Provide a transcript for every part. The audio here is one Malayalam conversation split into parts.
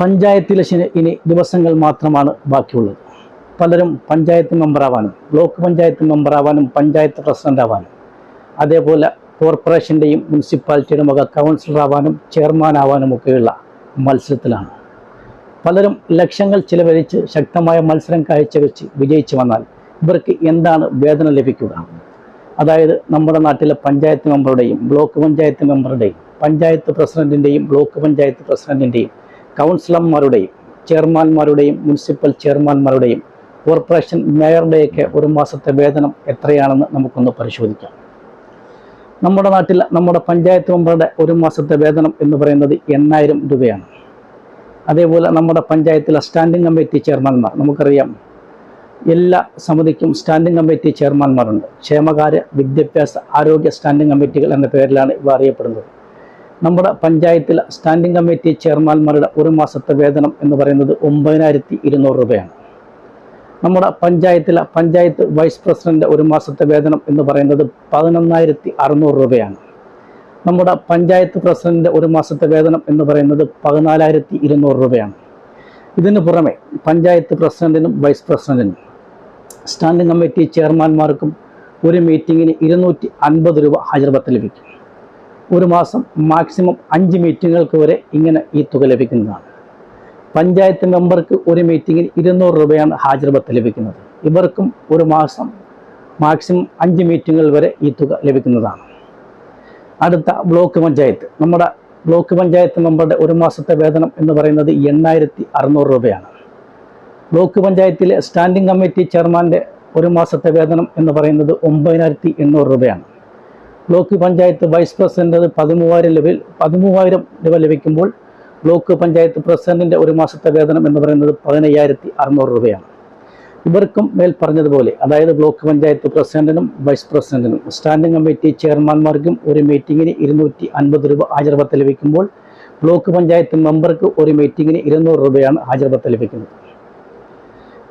പഞ്ചായത്തിലെ ഇലക്ഷന് ഇനി ദിവസങ്ങൾ മാത്രമാണ് ബാക്കിയുള്ളത്. പലരും പഞ്ചായത്ത് മെമ്പറാവാനും ബ്ലോക്ക് പഞ്ചായത്ത് മെമ്പറാവാനും പഞ്ചായത്ത് പ്രസിഡന്റ് ആവാനും അതേപോലെ കോർപ്പറേഷന്റെയും മുനിസിപ്പാലിറ്റിയുടെ ആവാനും ചെയർമാൻ ആവാനും ഒക്കെയുള്ള മത്സരത്തിലാണ്. പലരും ലക്ഷങ്ങൾ ചിലവഴിച്ച് ശക്തമായ മത്സരം കാഴ്ചവെച്ച് വിജയിച്ചു വന്നാൽ ഇവർക്ക് എന്താണ് വേദന ലഭിക്കുക? അതായത് നമ്മുടെ നാട്ടിലെ പഞ്ചായത്ത് മെമ്പറുടെയും ബ്ലോക്ക് പഞ്ചായത്ത് മെമ്പറുടെയും പഞ്ചായത്ത് പ്രസിഡന്റിന്റെയും ബ്ലോക്ക് പഞ്ചായത്ത് പ്രസിഡന്റിന്റെയും കൗൺസിലർമാരുടെയും ചെയർമാൻമാരുടെയും മുനിസിപ്പൽ ചെയർമാൻമാരുടെയും കോർപ്പറേഷൻ മേയറുടെയൊക്കെ ഒരു മാസത്തെ വേതനം എത്രയാണെന്ന് നമുക്കൊന്ന് പരിശോധിക്കാം. നമ്മുടെ നാട്ടിൽ നമ്മുടെ പഞ്ചായത്ത് മെമ്പറുടെ ഒരു മാസത്തെ വേതനം എന്ന് പറയുന്നത് എണ്ണായിരം രൂപയാണ്. അതേപോലെ നമ്മുടെ പഞ്ചായത്തിലെ സ്റ്റാൻഡിംഗ് കമ്മിറ്റി ചെയർമാൻമാർ നമുക്കറിയാം എല്ലാ സമിതിക്കും സ്റ്റാൻഡിംഗ് കമ്മിറ്റി ചെയർമാൻമാരുണ്ട്. ക്ഷേമകാര്യ വിദ്യാഭ്യാസ ആരോഗ്യ സ്റ്റാൻഡിംഗ് കമ്മിറ്റികൾ എന്ന പേരിലാണ് ഇവ അറിയപ്പെടുന്നത്. നമ്മുടെ പഞ്ചായത്തിലെ സ്റ്റാൻഡിംഗ് കമ്മിറ്റി ചെയർമാൻമാരുടെ ഒരു മാസത്തെ വേതനം എന്ന് പറയുന്നത് ഒമ്പതിനായിരത്തി ഇരുന്നൂറ് രൂപയാണ്. നമ്മുടെ പഞ്ചായത്തിലെ പഞ്ചായത്ത് വൈസ് പ്രസിഡന്റ് ഒരു മാസത്തെ വേതനം എന്ന് പറയുന്നത് പതിനൊന്നായിരത്തി അറുന്നൂറ് രൂപയാണ്. നമ്മുടെ പഞ്ചായത്ത് പ്രസിഡന്റ് ഒരു മാസത്തെ വേതനം എന്ന് പറയുന്നത് പതിനാലായിരത്തി ഇരുന്നൂറ് രൂപയാണ്. ഇതിന് പുറമെ പഞ്ചായത്ത് പ്രസിഡന്റിനും വൈസ് പ്രസിഡന്റിനും സ്റ്റാൻഡിംഗ് കമ്മിറ്റി ചെയർമാൻമാർക്കും ഒരു മീറ്റിങ്ങിന് ഇരുന്നൂറ്റി അൻപത് രൂപ ഹാജർപത്ത് ലഭിക്കും. ഒരു മാസം മാക്സിമം അഞ്ച് മീറ്റിങ്ങുകൾക്ക് വരെ ഇങ്ങനെ ഈ തുക ലഭിക്കുന്നതാണ്. പഞ്ചായത്ത് മെമ്പർക്ക് ഒരു മീറ്റിങ്ങിന് ഇരുന്നൂറ് രൂപയാണ് ഹാജർപത്ത് ലഭിക്കുന്നത്. ഇവർക്കും ഒരു മാസം മാക്സിമം അഞ്ച് മീറ്റിങ്ങുകൾ വരെ ഈ തുക ലഭിക്കുന്നതാണ്. അടുത്ത ബ്ലോക്ക് പഞ്ചായത്ത്. നമ്മുടെ ബ്ലോക്ക് പഞ്ചായത്ത് മെമ്പറുടെ ഒരു മാസത്തെ വേതനം എന്ന് പറയുന്നത് എണ്ണായിരത്തി അറുന്നൂറ് രൂപയാണ്. ബ്ലോക്ക് പഞ്ചായത്തിലെ സ്റ്റാൻഡിംഗ് കമ്മിറ്റി ചെയർമാന്റെ ഒരു മാസത്തെ വേതനം എന്ന് പറയുന്നത് ഒമ്പതിനായിരത്തി എണ്ണൂറ് രൂപയാണ്. ബ്ലോക്ക് പഞ്ചായത്ത് വൈസ് പ്രസിഡന്റ് പതിമൂവായിരം ലെവൽ പതിമൂവായിരം രൂപ ലഭിക്കുമ്പോൾ ബ്ലോക്ക് പഞ്ചായത്ത് പ്രസിഡന്റിന്റെ ഒരു മാസത്തെ വേതനം എന്ന് പറയുന്നത് പതിനയ്യായിരത്തി അറുന്നൂറ് രൂപയാണ്. ഇവർക്കും മേൽ പറഞ്ഞതുപോലെ അതായത് ബ്ലോക്ക് പഞ്ചായത്ത് പ്രസിഡന്റിനും വൈസ് പ്രസിഡന്റിനും സ്റ്റാൻഡിംഗ് കമ്മിറ്റി ചെയർമാൻമാർക്കും ഒരു മീറ്റിങ്ങിന് ഇരുന്നൂറ്റി അൻപത് രൂപ ഹാജർപത്ത് ലഭിക്കുമ്പോൾ ബ്ലോക്ക് പഞ്ചായത്ത് മെമ്പർക്ക് ഒരു മീറ്റിങ്ങിന് ഇരുന്നൂറ് രൂപയാണ് ഹാജർപത്ത് ലഭിക്കുന്നത്.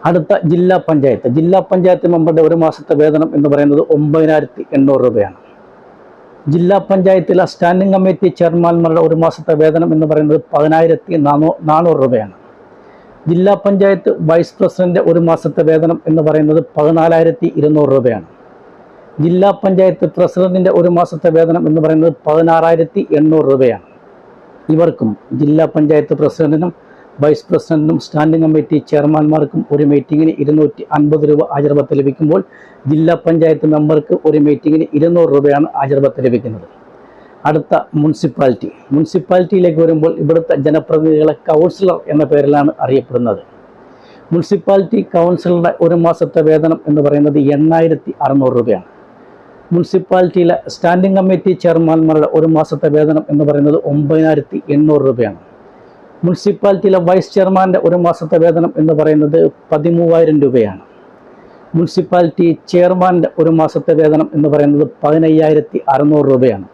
അടുത്ത ജില്ലാ പഞ്ചായത്ത്. ജില്ലാ പഞ്ചായത്ത് മെമ്പറുടെ ഒരു മാസത്തെ വേതനം എന്ന് പറയുന്നത് ഒമ്പതിനായിരത്തി എണ്ണൂറ് രൂപയാണ്. ജില്ലാ പഞ്ചായത്തിലെ സ്റ്റാൻഡിംഗ് കമ്മിറ്റി ചെയർമാൻമാരുടെ ഒരു മാസത്തെ വേതനം എന്ന് പറയുന്നത് പതിനായിരത്തി നാനൂ നാനൂറ് രൂപയാണ്. ജില്ലാ പഞ്ചായത്ത് വൈസ് പ്രസിഡന്റ് ഒരു മാസത്തെ വേതനം എന്ന് പറയുന്നത് പതിനാലായിരത്തി ഇരുന്നൂറ് രൂപയാണ്. ജില്ലാ പഞ്ചായത്ത് പ്രസിഡന്റിന്റെ ഒരു മാസത്തെ വേതനം എന്ന് പറയുന്നത് പതിനാറായിരത്തി എണ്ണൂറ് രൂപയാണ്. ഇവർക്കും ജില്ലാ പഞ്ചായത്ത് പ്രസിഡന്റിനും വൈസ് പ്രസിഡന്റിനും സ്റ്റാൻഡിംഗ് കമ്മിറ്റി ചെയർമാൻമാർക്കും ഒരു മീറ്റിങ്ങിന് ഇരുന്നൂറ്റി അൻപത് രൂപ ആചരപത്ത് ലഭിക്കുമ്പോൾ ജില്ലാ പഞ്ചായത്ത് മെമ്പർക്ക് ഒരു മീറ്റിങ്ങിന് ഇരുന്നൂറ് രൂപയാണ് ആചരപത്ത് ലഭിക്കുന്നത്. അടുത്ത മുനിസിപ്പാലിറ്റി. മുനിസിപ്പാലിറ്റിയിലേക്ക് വരുമ്പോൾ ഇവിടുത്തെ ജനപ്രതിനിധികളെ കൗൺസിലർ എന്ന പേരിലാണ് അറിയപ്പെടുന്നത്. മുനിസിപ്പാലിറ്റി കൗൺസിലറുടെ ഒരു മാസത്തെ വേതനം എന്ന് പറയുന്നത് എണ്ണായിരത്തി അറുന്നൂറ് രൂപയാണ്. മുനിസിപ്പാലിറ്റിയിലെ സ്റ്റാൻഡിംഗ് കമ്മിറ്റി ചെയർമാൻമാരുടെ ഒരു മാസത്തെ വേതനം എന്ന് പറയുന്നത് ഒമ്പതിനായിരത്തി എണ്ണൂറ് രൂപയാണ്. മുനിസിപ്പാലിറ്റിയിലെ വൈസ് ചെയർമാന്റെ ഒരു മാസത്തെ വേതനം എന്ന് പറയുന്നത് പതിമൂവായിരം രൂപയാണ്. മുനിസിപ്പാലിറ്റി ചെയർമാന്റെ ഒരു മാസത്തെ വേതനം എന്ന് പറയുന്നത് പതിനയ്യായിരത്തി അറുന്നൂറ് രൂപയാണ്.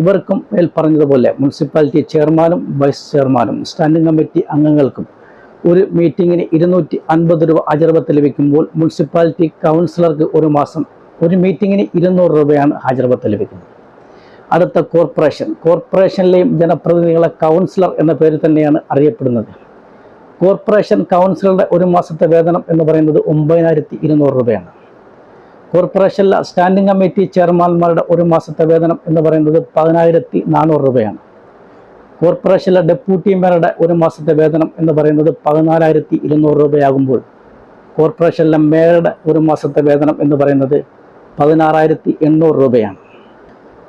ഇവർക്കും മേൽ പറഞ്ഞതുപോലെ മുനിസിപ്പാലിറ്റി ചെയർമാനും വൈസ് ചെയർമാനും സ്റ്റാൻഡിംഗ് കമ്മിറ്റി അംഗങ്ങൾക്കും ഒരു മീറ്റിങ്ങിന് ഇരുന്നൂറ്റി അൻപത് രൂപ ഹാജർപത്ത് ലഭിക്കുമ്പോൾ മുനിസിപ്പാലിറ്റി കൗൺസിലർക്ക് ഒരു മാസം ഒരു മീറ്റിങ്ങിന് ഇരുന്നൂറ് രൂപയാണ് ഹാജർപത്ത് ലഭിക്കുന്നത്. അടുത്ത കോർപ്പറേഷൻ. കോർപ്പറേഷനിലെയും ജനപ്രതിനിധികളെ കൗൺസിലർ എന്ന പേരിൽ തന്നെയാണ് അറിയപ്പെടുന്നത്. കോർപ്പറേഷൻ കൗൺസിലറുടെ ഒരു മാസത്തെ വേതനം എന്ന് പറയുന്നത് ഒമ്പതിനായിരത്തി ഇരുന്നൂറ് രൂപയാണ്. കോർപ്പറേഷനിലെ സ്റ്റാൻഡിംഗ് കമ്മിറ്റി ചെയർമാൻമാരുടെ ഒരു മാസത്തെ വേതനം എന്ന് പറയുന്നത് പതിനായിരത്തി നാനൂറ് രൂപയാണ്. കോർപ്പറേഷനിലെ ഡെപ്യൂട്ടി മേയറുടെ ഒരു മാസത്തെ വേതനം എന്ന് പറയുന്നത് പതിനാലായിരത്തി ഇരുന്നൂറ് രൂപയാകുമ്പോൾ കോർപ്പറേഷനിലെ മേയറുടെ ഒരു മാസത്തെ വേതനം എന്ന് പറയുന്നത് പതിനാറായിരത്തി എണ്ണൂറ് രൂപയാണ്.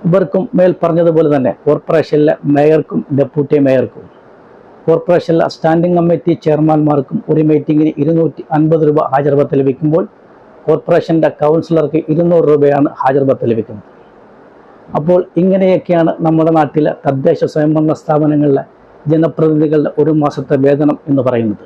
ഇവർക്കും മേൽ പറഞ്ഞതുപോലെ തന്നെ കോർപ്പറേഷനിലെ മേയർക്കും ഡെപ്യൂട്ടി മേയർക്കും. കോർപ്പറേഷനിലെ സ്റ്റാൻഡിംഗ് കമ്മിറ്റി ചെയർമാൻമാർക്കും ഒരു മീറ്റിങ്ങിന് ഇരുന്നൂറ്റി അൻപത് രൂപ ഹാജർപത്ത് ലഭിക്കുമ്പോൾ കോർപ്പറേഷന്റെ കൗൺസിലർക്ക് ഇരുന്നൂറ് രൂപയാണ് ഹാജർപത്ത് ലഭിക്കുന്നത്. അപ്പോൾ ഇങ്ങനെയൊക്കെയാണ് നമ്മുടെ നാട്ടിലെ തദ്ദേശ സ്വയംഭരണ സ്ഥാപനങ്ങളിലെ ജനപ്രതിനിധികളുടെ ഒരു മാസത്തെ വേതനം എന്ന് പറയുന്നത്.